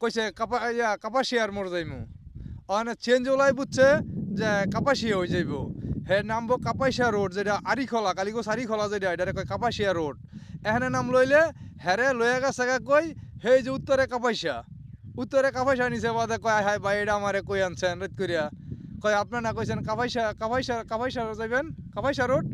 কইছে, কাপা, ইয়া কাপাসিয়ার মোর যাইমু। ওখানে চেঞ্জ ওলাই বুঝছে যে কাপাসিয়া হয়ে যাইব। হে নামবো কাপাসিয়া রোড, যেটা আরিখলা কালিগো আরিখলা যেটা এটা কয় কাপাসিয়া রোড। এখানে নাম লইলে হেরে গা কই হেই যে উত্তরে কাপাইসা উত্তরে কাপাইসা নিছে বাদে কয় হাই ভাই, এটা আমারে কই আনছেন? রেত করিয়া কয়, আপনার না কইছেন কাপাইসা কাপাইসা কাপাইসা যাইবেন? কাপাইসা রোড?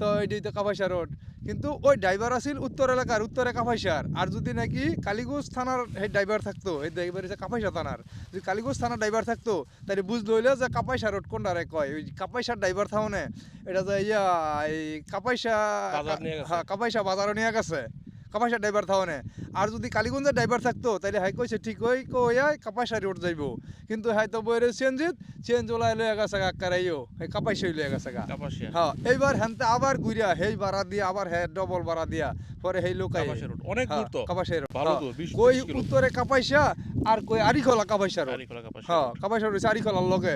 তো এটি তো কাপাইসা রোড। কিন্তু ওই ড্রাইভার আছিল উত্তর এলাকার উত্তরে কাফাইসার আর যদি নাকি কালীগঞ্জ থানার সেই ড্রাইভার থাকতো সেই ড্রাইভার হচ্ছে কাপাইসা থানার। যদি কালীগঞ্জ থানার ড্রাইভার থাকতো তাহলে বুঝ লইলে যে কাপাইসা রোড কোনটারে কয়? ওই কাপাইসার ড্রাইভার থাও এটা যে ইয়া এই কাপাইসা হ্যাঁ কাপাইসা বাজারও নিয়ে গেছে। কাপাইসা ড্রাইভার থাউনে আর যদি কালীগঞ্জের ড্রাইভার থাকতো তাহলে হাই কইছে ঠিক ওই কইয়াই কাপাসা রোড যাইবো। কিন্তু হাই তো বইরে চেঞ্জিত চেঞ্জ ওলাই লয়ে গেছে গা কারাইও। এই কাপাইসাই লয়ে গেছে গা। হ্যাঁ এইবার হেনতে আবার ঘুরিয়া হেই বাড়া দিয়া আবার হে ডবল ভাড়া দিয়া পরে হেই লোকাই। রোড অনেক দূর তো। ভালো তো 20 কই উত্তরে কাপাইসা আর কই আরিখলা কাপাসিয়া হ্যাঁ কাপাইসা রয়েছে আরিখলার লগে।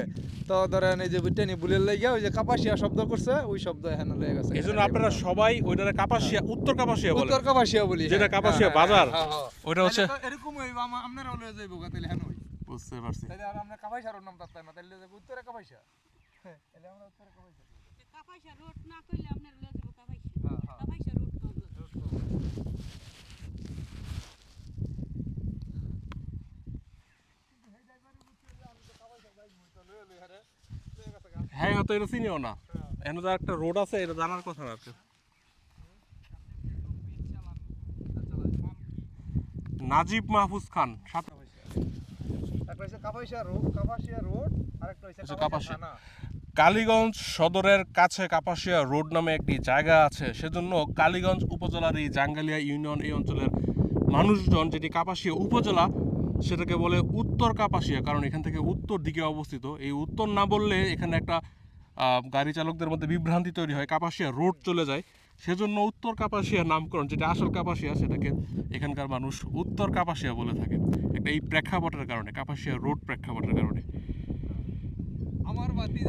তো ধরেন এই যে টেনি বুলের লাগিয়া ওই যে কাপাসিয়া শব্দ করছে ওই শব্দ এখানে লয়ে গেছে। এই জন্য আপনারা সবাই ওইটারে কাপাসিয়া উত্তর কাপাসিয়া বলে। উত্তর কাপাসিয়া বলি যেটা হ্যাঁ, কাপাসিয়া হ্যাঁ, বাজার, হ্যাঁ, হ্যাঁ। ওইটা হচ্ছে তাহলে এরকম হইব আমা- আপনারাও লয়ে যাইবো গা তাইলে হেন বুঝতে পারছি। তাইলে আর আমরা কাপাইসার নাম তাত্তাই না তাইলে যাব উত্তরে কাপাইসা হ্যাঁ তাইলে আমরা উত্তরে কাপাইসা কাপাইসা রোড না কইলে আপনার লয়ে যাব কাপাইসা হ্যাঁ, হ্যাঁ। কাপাইসা রোড কইলো হ্যাঁ তো এটা চিনিও না। এখানে তো একটা রোড আছে এটা জানার কথা না। নাজিব মাহফুজ খান সাত। কালীগঞ্জ সদরের কাছে কাপাসিয়া রোড নামে একটি জায়গা আছে। সেজন্য কালীগঞ্জ উপজেলার এই জাঙ্গালিয়া ইউনিয়ন এই অঞ্চলের মানুষজন যেটি কাপাসিয়া উপজেলা সেটাকে বলে উত্তর কাপাসিয়া, কারণ এখান থেকে উত্তর দিকে অবস্থিত। এই উত্তর না বললে এখানে একটা গাড়ি চালকদের মধ্যে বিভ্রান্তি তৈরি হয়, কাপাসিয়া রোড চলে যায়। সেজন্য উত্তর কাপাসিয়া নামকরণ, যেটা আসল কাপাসিয়া, সেটাকে এখানকার মানুষ উত্তর কাপাসিয়া বলে থাকে একটা এই প্রেক্ষাপটের কারণে, কাপাসিয়া রোড প্রেক্ষাপটের কারণে। আমার বাতি